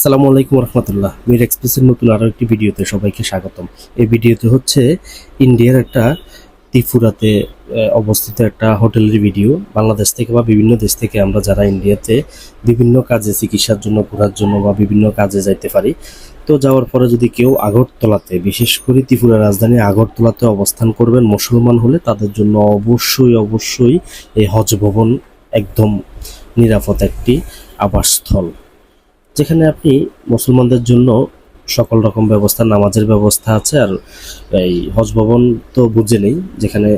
আসসালামু আলাইকুম রহমতুল্লাহ মির এক্সপ্রেসের নতুন আরও একটি ভিডিওতে সবাইকে স্বাগতম। এই ভিডিওতে হচ্ছে ইন্ডিয়ার একটা ত্রিপুরাতে অবস্থিত একটা হোটেলের ভিডিও। বাংলাদেশ থেকে বা বিভিন্ন দেশ থেকে আমরা যারা ইন্ডিয়াতে বিভিন্ন কাজে, চিকিৎসার জন্য, ঘোরার জন্য বা বিভিন্ন কাজে যাইতে পারি, তো যাওয়ার পরে যদি কেউ আগরতলাতে, বিশেষ করে ত্রিপুরা রাজধানী আগরতলাতে অবস্থান করবেন মুসলমান হলে, তাদের জন্য অবশ্যই অবশ্যই এই হজ ভবন একদম নিরাপদ একটি আবাসস্থল। যেখানে আপনি মুসলমানদের জন্য সকল রকম ব্যবস্থা, নামাজের ব্যবস্থা আছে, আর এই হজ ভবন তো বুঝে নেই, যেখানে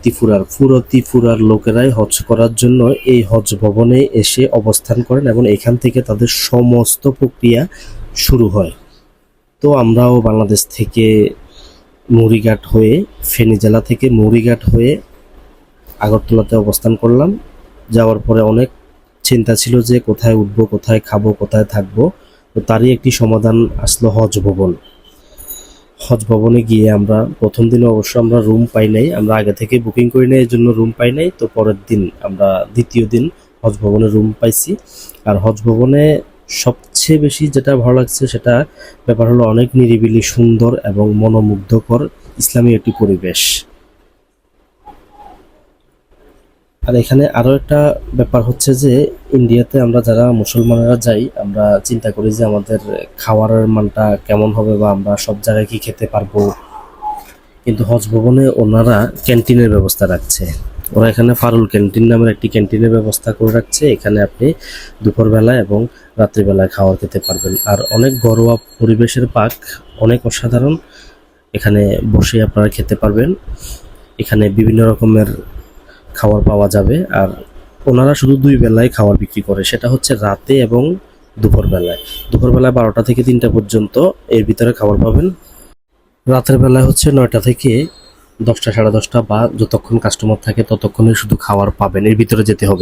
ত্রিপুরার পুরো ত্রিপুরার লোকেরাই হজ করার জন্য এই হজ ভবনে এসে অবস্থান করেন এবং এখান থেকে তাদের সমস্ত প্রক্রিয়া শুরু হয়। তো আমরাও বাংলাদেশ থেকে মুড়িঘাট হয়ে, ফেনী জেলা থেকে মুড়িঘাট হয়ে আগরতলাতে অবস্থান করলাম। যাওয়ার পরে অনেক চিন্তা ছিল যে কোথায় উঠবো, কোথায় খাব, কোথায় থাকব। তো তারই একটি সমাধান আসলো হজ ভবন। হজ ভবনে গিয়ে আমরা প্রথম দিনে অবশ্য আমরা রুম পাই নাই, আমরা আগে থেকে বুকিং করি নাই এর জন্য রুম পাই নাই। তো পরের দিন আমরা দ্বিতীয় দিন হজ ভবনে রুম পাইছি। আর হজ ভবনে সবচেয়ে বেশি যেটা ভালো লাগছে, সেটা ব্যাপার হলো অনেক নিরিবিলি, সুন্দর এবং মনোমুগ্ধকর ইসলামী একটি পরিবেশ। আর এখানে আরও একটা ব্যাপার হচ্ছে যে ইন্ডিয়াতে আমরা যারা মুসলমানেরা যাই, আমরা চিন্তা করি যে আমাদের খাওয়ারের মানটা কেমন হবে বা আমরা সব জায়গায় কি খেতে পারব। কিন্তু হজ ভবনে ওনারা ক্যান্টিনের ব্যবস্থা রাখছে। ওরা এখানে ফারুল ক্যান্টিন নামের একটি ক্যান্টিনের ব্যবস্থা করে রাখছে। এখানে আপনি দুপুরবেলা এবং রাত্রিবেলায় খাবার খেতে পারবেন। আর অনেক ঘরোয়া পরিবেশের পাক, অনেক অসাধারণ। এখানে বসে আপনারা খেতে পারবেন। এখানে বিভিন্ন রকমের খাবার পাওয়া যাবে। আর ওনারা শুধু দুই বেলায় খাবার বিক্রি করে, সেটা হচ্ছে রাতে এবং দুপুরবেলায়। দুপুরবেলায় বারোটা থেকে তিনটা পর্যন্ত এর ভিতরে খাবার পাবেন। রাতের বেলায় হচ্ছে নয়টা থেকে দশটা, সাড়ে দশটা বা যতক্ষণ কাস্টমার থাকে ততক্ষণে শুধু খাবার পাবেন। এর ভিতরে যেতে হবে।